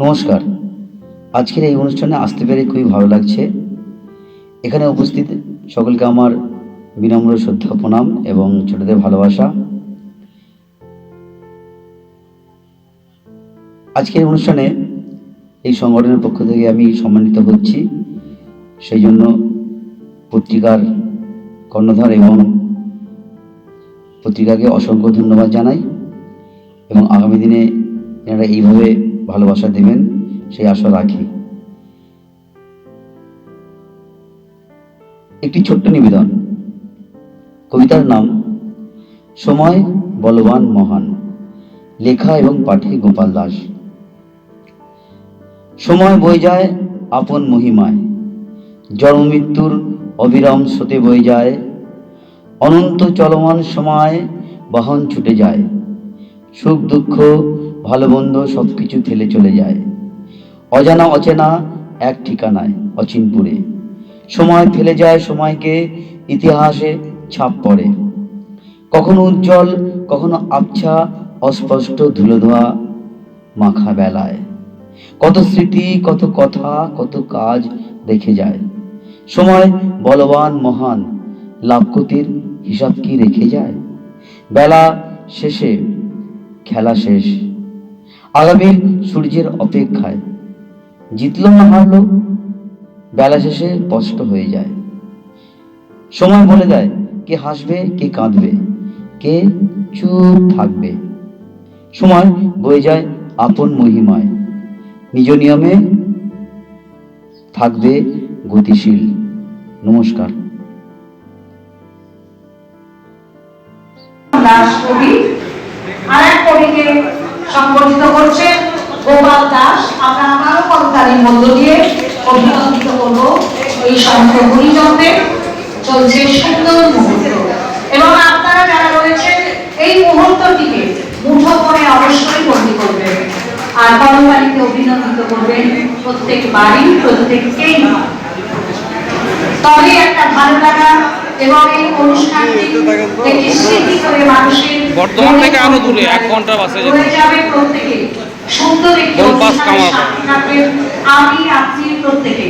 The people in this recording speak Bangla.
নমস্কার। আজকের এই অনুষ্ঠানে আসতে পেরে খুবই ভালো লাগছে। এখানে উপস্থিত সকলকে আমার বিনম্র শ্রদ্ধা, প্রণাম এবং ছোটদের ভালোবাসা। আজকের অনুষ্ঠানে এই সংগঠনের পক্ষ থেকে আমি সম্মানিত হচ্ছি। সেই জন্য পত্রিকার কর্ণধার এবং পত্রিকাকে অসংখ্য ধন্যবাদ জানাই এবং আগামী দিনে এনারা এইভাবে ভালোবাসা দেবেন, সেই আশা রাখি। একটি ছোট্ট নিবেদন। কবিতার নাম, সময় বলবান মহান লেখা এবং পাঠে গোপাল দাস। সময় বয়ে যায় আপন মহিমায়, জন্ম মৃত্যুর অবিরাম স্রোতে বয়ে যায়। অনন্ত চলমান সময় বাহন ছুটে যায়। সুখ, দুঃখ, ভালো, মন্দ সব কিছু ফেলে চলে যায়। অজানা, অচেনা এক ঠিকানায়, অচিনপুরে। সময় ফেলে যায়, সময়কে ইতিহাসে ছাপ পড়ে। কখনো উজ্জ্বল, কখনো আবছা, অস্পষ্ট ধুলোধোয়া মাখা বেলায়। কত স্মৃতি, কত কথা, কত কাজ রেখে যায়। সময় বলবান, মহান, লাভ ক্ষতির হিসাব কি রেখে যায়? বেলা শেষে খেলা শেষ। আগামীর সূর্যের অপেক্ষায়। জিতলো না হারলো, বেলা শেষে স্পষ্ট হয়ে যায়। সময় বলে দেয়, কে হাসবে, কে কাঁদবে, কে চুপ থাকবে। সময় বয়ে যায় আপন মহিমায়। নিজ নিয়মে থাকবে গতিশীল। নমস্কার। কবি আর এক কবিকে সংগঠিত করছে গোপাল দাস। আমরা আমারও করতালির মধ্য দিয়ে অভিনন্দিত করব এই সন্ত গুণীজনদের চলছে সুন্দর মুহূর্ত। এবং আপনারা যারা রয়েছেন, এই মুহূর্তটিকে মুঠো করে অবশ্যই বন্দি করবেন। আর করতালিতে অভিনন্দিত করবেন প্রত্যেক বাড়ি প্রত্যেককেই তবে একটা ভালো লাগা এবং এই অনুষ্ঠানটি একটি স্মৃতি করে মানুষের বর্ধমান থেকে আরও দূরে, এক ঘণ্টার বাসে যাবে প্রত্যেকে। সুন্দর একটি আমি আপনি প্রত্যেকে।